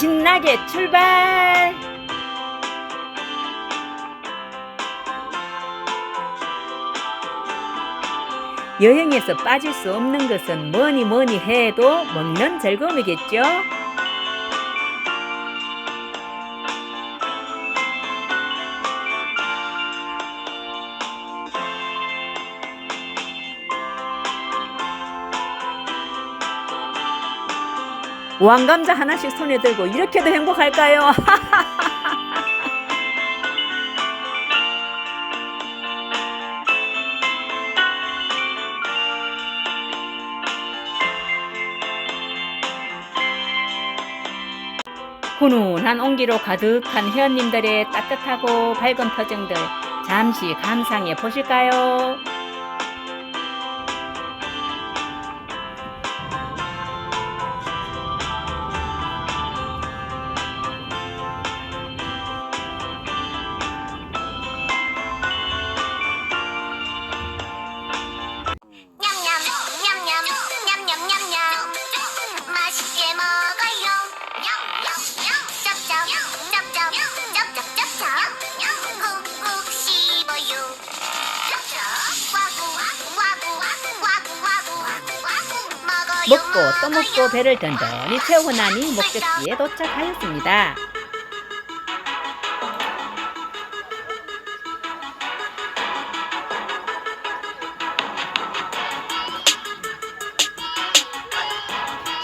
신나게 출발! 여행에서 빠질 수 없는 것은 뭐니 뭐니 해도 먹는 즐거움이겠죠? 왕감자 하나씩 손에 들고 이렇게도 행복할까요? 훈훈한 온기로 가득한 회원님들의 따뜻하고 밝은 표정들 잠시 감상해 보실까요? 먹고 또 먹고. 배를 든든히 채우고 나니 목적지에 도착하였습니다.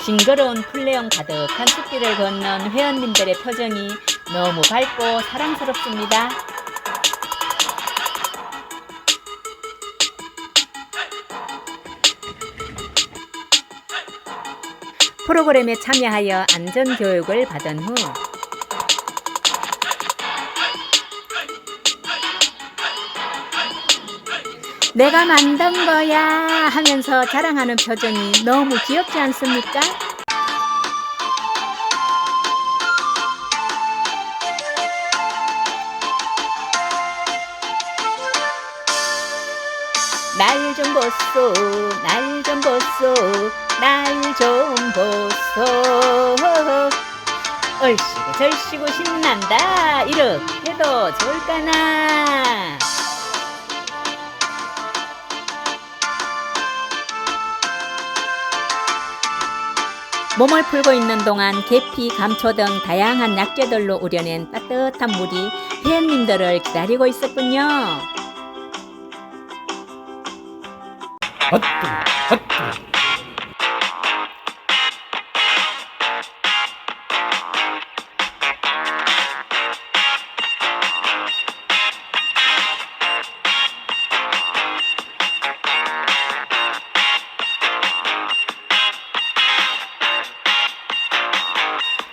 싱그러운 플레용 가득한 숲길을 걷는 회원님들의 표정이 너무 밝고 사랑스럽습니다. 프로그램에 참여하여 안전교육을 받은 후 내가 만든 거야 하면서 자랑하는 표정이 너무 귀엽지 않습니까? 날 좀 보소, 날 좀 보소, 날 좀 보소. 얼씨구 절씨구 신난다. 이렇게 해도 좋을까나. 몸을 풀고 있는 동안 계피, 감초 등 다양한 약재들로 우려낸 따뜻한 물이 회원님들을 기다리고 있었군요. 헛두 헛두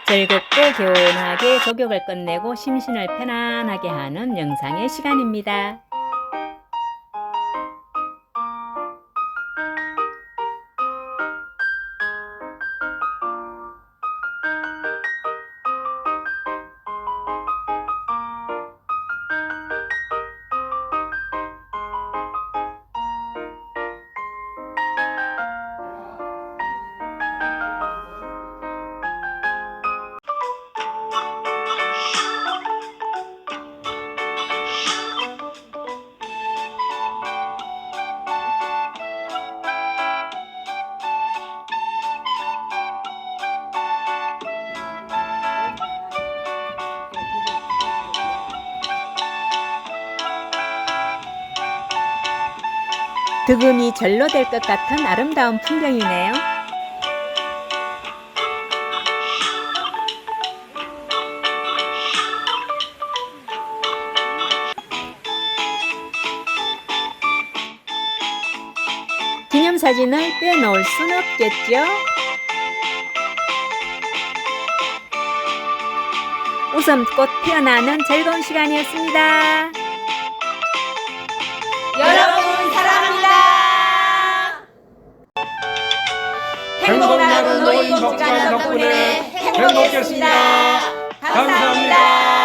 즐겁고 개운하게 조격을 끝내고 심신을 편안하게 하는 영상의 시간입니다. 득음이 절로 될 것 같은 아름다운 풍경이네요. 기념사진을 빼놓을 순 없겠죠? 웃음꽃 피어나는 즐거운 시간이었습니다. 행복나는 노인 복지관 덕분에 행복했습니다. 감사합니다.